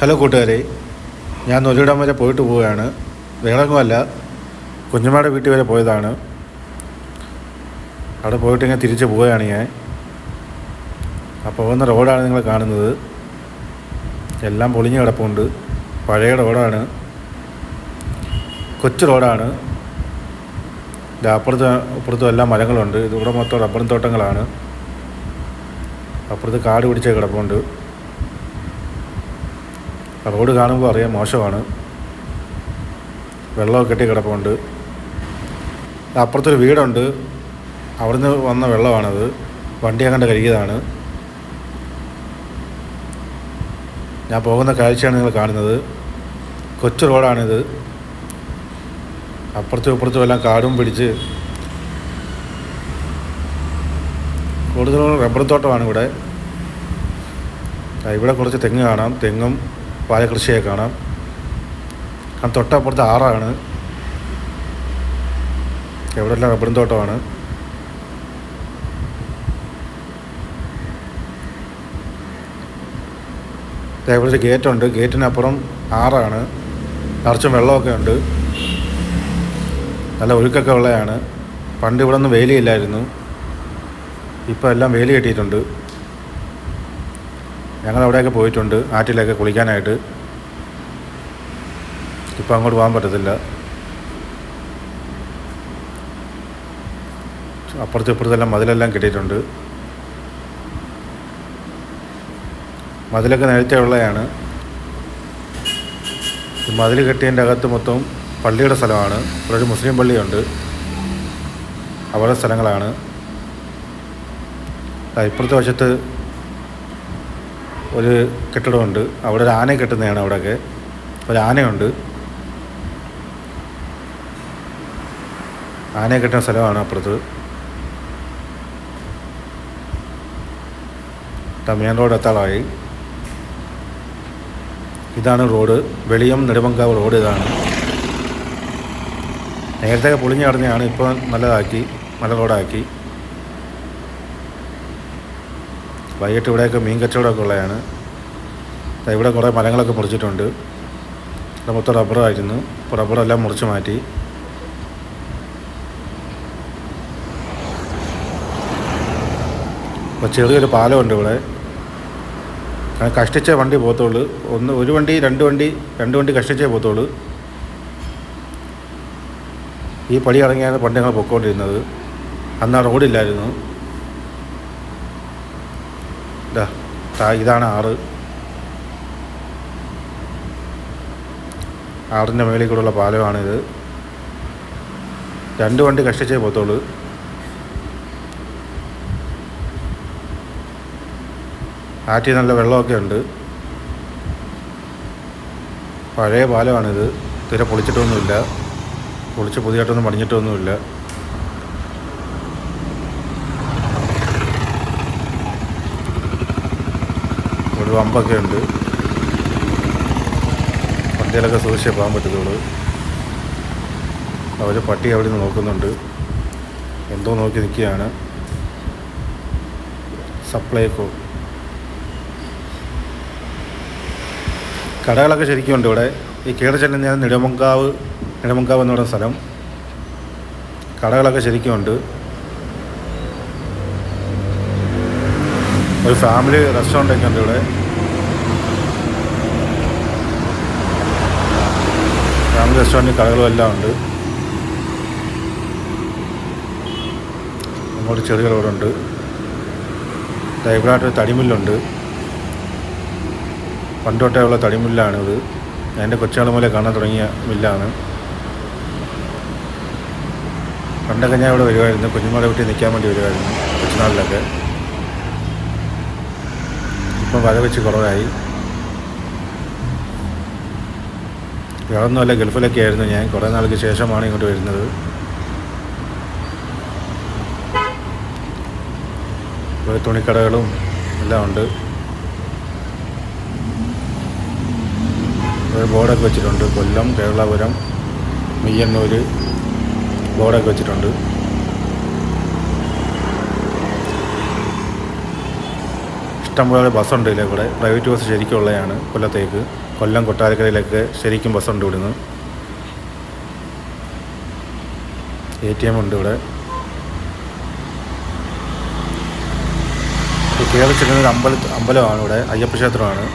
Hello കൂട്ടുകാരെ ഞാൻ നൊലിയിടം വരെ പോയിട്ട് പോവുകയാണ്. വേറെങ്ങുമല്ല കുഞ്ഞമ്മയുടെ വീട്ടിൽ വരെ പോയതാണ്. അവിടെ പോയിട്ട് ഇങ്ങനെ തിരിച്ച് പോവുകയാണ് ഞാൻ. ആ പോകുന്ന റോഡാണ് നിങ്ങൾ കാണുന്നത്. എല്ലാം പൊളിഞ്ഞ് കിടപ്പുണ്ട്. പഴയ റോഡാണ്. കൊച്ചു റോഡാണ്. അപ്പുറത്ത് അപ്പുറത്തും എല്ലാം മരങ്ങളുണ്ട്. ഇതിവിടെ മൊത്തം റബ്ബർ തോട്ടങ്ങളാണ്. അപ്പുറത്ത് കാട് പിടിച്ച കിടപ്പുണ്ട്. റോഡ് കാണുമ്പോൾ അറിയാം മോശമാണ്. വെള്ളമൊക്കെ കെട്ടി കിടപ്പുണ്ട്. അപ്പുറത്തൊരു വീടുണ്ട്. അവിടുന്ന് വന്ന വെള്ളമാണത്. വണ്ടി അങ്ങോട്ട് കഴുകിയതാണ്. ഞാൻ പോകുന്ന കാഴ്ചയാണ് നിങ്ങൾ കാണുന്നത്. കൊച്ചു റോഡാണിത്. അപ്പുറത്തും ഇപ്പുറത്തും എല്ലാം കാടും പിടിച്ച് കൂടുതലും റബ്ബർ തോട്ടമാണ് ഇവിടെ. ഇവിടെ കുറച്ച് തെങ്ങ് കാണാം. തെങ്ങും വാഴകൃഷിയൊക്കെ കാണാം. കാരണം തൊട്ടപ്പുറത്ത് ആറാണ്. എവിടെല്ലാം റബ്ബറും തോട്ടമാണ്. ഇവിടെ ഒരു ഗേറ്റുണ്ട്. ഗേറ്റിനപ്പുറം ആറാണ്. നിറച്ചും വെള്ളമൊക്കെ ഉണ്ട്. നല്ല ഒഴുക്കൊക്കെ ഉള്ളതാണ്. പണ്ട് ഇവിടെ ഒന്നും വേലിയില്ലായിരുന്നു. ഇപ്പോൾ എല്ലാം വേലി കെട്ടിയിട്ടുണ്ട്. ഞങ്ങൾ അവിടെയൊക്കെ പോയിട്ടുണ്ട്. ആറ്റിലൊക്കെ കുളിക്കാനായിട്ട്. ഇപ്പം അങ്ങോട്ട് പോകാൻ പറ്റത്തില്ല. അപ്പുറത്തും ഇപ്പുറത്തെല്ലാം മതിലെല്ലാം കെട്ടിയിട്ടുണ്ട്. മതിലൊക്കെ നേരത്തെ ഉള്ളതാണ്. മതിൽ കെട്ടിയതിന്റെ അകത്ത് മൊത്തം പള്ളിയുടെ സ്ഥലമാണ്. ഇവിടെ ഒരു മുസ്ലിം പള്ളിയുണ്ട്. അവരുടെ സ്ഥലങ്ങളാണ്. ഇപ്പുറത്തെ വശത്ത് ഒരു കെട്ടിടമുണ്ട്. അവിടെ ഒരു ആന കെട്ടുന്നതാണ് അവിടെയൊക്കെ. ഒരു ആനയുണ്ട്. ആനയെ കെട്ടുന്ന സ്ഥലമാണ് അപ്പുറത്ത്. മെയിൻ റോഡ് എത്താളായി. ഇതാണ് റോഡ്. വെളിയം നെടുമങ്കാവ് റോഡ് ഇതാണ്. നേരത്തെ പൊളിഞ്ഞു കിടന്നതാണ് ഇപ്പോൾ നല്ലതാക്കി നല്ല റോഡാക്കി. വൈകിട്ട് ഇവിടെയൊക്കെ മീൻ കച്ചവടമൊക്കെ ഉള്ളതാണ്. ഇവിടെ കുറേ മരങ്ങളൊക്കെ മുറിച്ചിട്ടുണ്ട്. ഇവിടെ മൊത്തം റബ്ബറായിരുന്നു. ഇപ്പോൾ റബ്ബറെല്ലാം മുറിച്ച് മാറ്റി. ഇപ്പോൾ ചെറിയൊരു പാലമുണ്ട് ഇവിടെ. അങ്ങനെ കഷ്ടിച്ചേ വണ്ടി പോകത്തുള്ളൂ. ഒന്ന് ഒരു വണ്ടി രണ്ട് വണ്ടി രണ്ട് വണ്ടി കഷ്ടിച്ചേ പോകത്തുള്ളൂ. ഈ പടി ഇറങ്ങിയാണ് പണ്ട് ഞങ്ങൾ പൊയ്ക്കൊണ്ടിരുന്നത് അന്ന് ആ റോഡില്ലായിരുന്നു ഇതാ ഇതാണ് ആറ്. ആറിന്റെ മേളിൽ കൂടെയുള്ള പാലമാണിത്. രണ്ട് വണ്ടി കഷ്ടിച്ചേ പോത്തുള്ളൂ ആറ്റി നല്ല വെള്ളമൊക്കെ ഉണ്ട്. പഴയ പാലമാണിത്. തീരെ പൊളിച്ചിട്ടൊന്നുമില്ല. പൊളിച്ച് പുതിയതായിട്ടൊന്നും പണിഞ്ഞിട്ടൊന്നുമില്ല. ഒരു വമ്പൊക്കെ ഉണ്ട്. വണ്ടിയിലൊക്കെ സൂക്ഷിച്ചേ പോകാൻ പറ്റത്തുള്ളൂ. അവർ പട്ടി അവിടെ നിന്ന് നോക്കുന്നുണ്ട്. എന്തോ നോക്കി നിൽക്കുകയാണ്. സപ്ലൈക്കോ കടകളൊക്കെ ശരിക്കും ഉണ്ട് ഇവിടെ. ഈ കയറി ചെല്ലുന്ന നെടുമങ്കാവ് നെടുമങ്കാവ് എന്ന് പറയുന്ന സ്ഥലം. കടകളൊക്കെ ശരിക്കും ഉണ്ട്. ഒരു ഫാമിലി റെസ്റ്റോറന്റ് ഒക്കെ ഉണ്ട് ഇവിടെ. റെസ്റ്റോറന്റ് കടകളും എല്ലാം ഉണ്ട്. അങ്ങോട്ട് ചെറിയ റോഡുണ്ട് ദാ തടിമില്ലുണ്ട്. പണ്ടോട്ടേ ഉള്ള തടിമില്ലാണ് ഇത്. എന്റെ കൊച്ചാൾ മുതലേ കാണാൻ തുടങ്ങിയ മില്ലാണ്. പണ്ടൊക്കെ ഞാൻ ഇവിടെ വരുമായിരുന്നു. കുഞ്ഞുമാളെ വീട്ടിൽ നിൽക്കാൻ വേണ്ടി വരുമായിരുന്നു കൊച്ചുനാളിലൊക്കെ. ഇപ്പം വര വെച്ച് കുറവായി. വേറൊന്നുമല്ല ഗൾഫിലൊക്കെ ആയിരുന്നു ഞാൻ. കുറേ നാൾക്ക് ശേഷമാണ് ഇങ്ങോട്ട് വരുന്നത്. ഇവിടെ തുണിക്കടകളും എല്ലാം ഉണ്ട്. ഒരു ബോർഡൊക്കെ വെച്ചിട്ടുണ്ട്. കൊല്ലം കേരളപുരം മിയ്യന്നൂർ ബോർഡൊക്കെ വെച്ചിട്ടുണ്ട്. ഇഷ്ടംപോലെ ബസ്സുണ്ട് ഇതിലെ കൂടെ. പ്രൈവറ്റ് ബസ് ശരിക്കും ഉള്ളതാണ് കൊല്ലത്തേക്ക്. കൊല്ലം കൊട്ടാരക്കരയിലേക്ക് ശരിക്കും ബസ്സുണ്ട് ഇവിടുന്ന്. എ ടി എം ഉണ്ട് ഇവിടെ. കേരളത്തിലൊരു അമ്പല അമ്പലമാണ് ഇവിടെ അയ്യപ്പ ക്ഷേത്രമാണ്.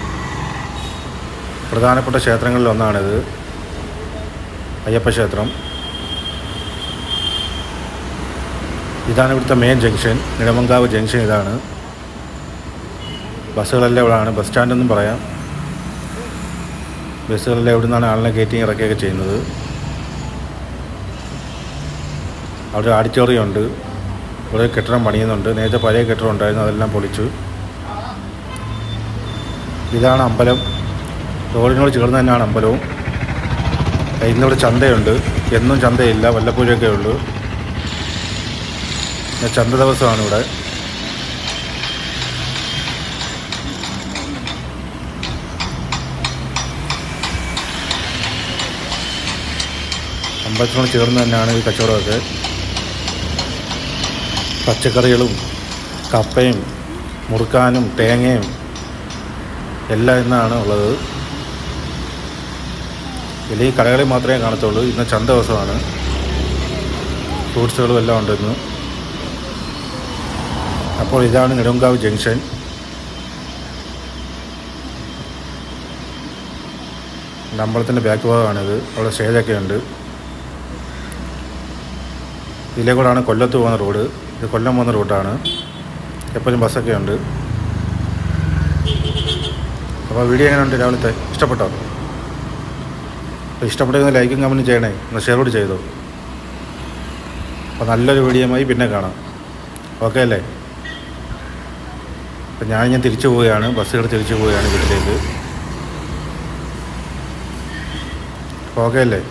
പ്രധാനപ്പെട്ട ക്ഷേത്രങ്ങളിൽ ഒന്നാണിത്. അയ്യപ്പ ക്ഷേത്രം. ഇതാണ് ഇവിടുത്തെ മെയിൻ ജംഗ്ഷൻ നിലമങ്കാവ് ജംഗ്ഷൻ ഇതാണ്. ബസ്സുകളെല്ലാം ഇവിടെയാണ് ബസ് സ്റ്റാൻഡെന്നും പറയാം. ബസ്സുകളെല്ലാം എവിടെ നിന്നാണ് ആളിനെ കയറ്റി ഇറക്കുകയൊക്കെ ചെയ്യുന്നത്. അവിടെ ഓഡിറ്റോറിയം ഉണ്ട്. ഒരു കെട്ടിടം പണിയുന്നുണ്ട്. നേരത്തെ പഴയ കെട്ടിടം ഉണ്ടായിരുന്നു. അതെല്ലാം പൊളിച്ചു. ഇതാണ് അമ്പലം. റോഡിനോട് ചേർന്ന് തന്നെയാണ് അമ്പലവും. ഇന്നിവിടെ ചന്തയുണ്ട്. എന്നും ചന്തയില്ല. വല്ലപ്പോഴൊക്കെ ഉള്ളൂ ചന്ത ദിവസമാണ് ഇവിടെ. അമ്പലത്തിനോട് ചേർന്ന് തന്നെയാണ് ഈ കച്ചവടമൊക്കെ. പച്ചക്കറികളും കപ്പയും മുറുക്കാനും തേങ്ങയും എല്ലാം ഇന്നാണ് ഉള്ളത്. വലിയ കടകളിൽ മാത്രമേ കാണത്തുള്ളൂ. ഇന്ന് ചന്ത ദിവസമാണ്. ഫ്രൂട്ട്സുകളും എല്ലാം ഉണ്ട് ഇന്ന്. അപ്പോൾ ഇതാണ് നെടുങ്കാവ് ജംഗ്ഷൻ. അമ്പലത്തിന്റെ ബാക്ക് ഭാഗമാണിത്. അവിടെ സ്റ്റേജൊക്കെ ഉണ്ട്. ഇതിലേ കൂടാണ് കൊല്ലത്ത് പോകുന്ന റോഡ്. ഇത് കൊല്ലം പോകുന്ന റൂട്ടാണ്. എപ്പോഴും ബസ്സൊക്കെ ഉണ്ട് അപ്പോൾ വീഡിയോ എങ്ങനെയുണ്ട്? രാവിലത്തെ ഇഷ്ടപ്പെട്ടോ? അപ്പോൾ ഇഷ്ടപ്പെട്ടെങ്കിൽ ലൈക്കും കമന്റും ചെയ്യണേ. ഒന്ന് ഷെയർ കൂടി ചെയ്തോ. അപ്പോൾ നല്ലൊരു വീഡിയോയുമായി പിന്നെ കാണാം. ഓക്കെ അല്ലേ? അപ്പം ഞാൻ ഞാൻ തിരിച്ചു പോവുകയാണ്. ബസ്സുകൾ തിരിച്ചു പോവുകയാണ് വീട്ടിലേക്ക്. ഓക്കെ അല്ലേ?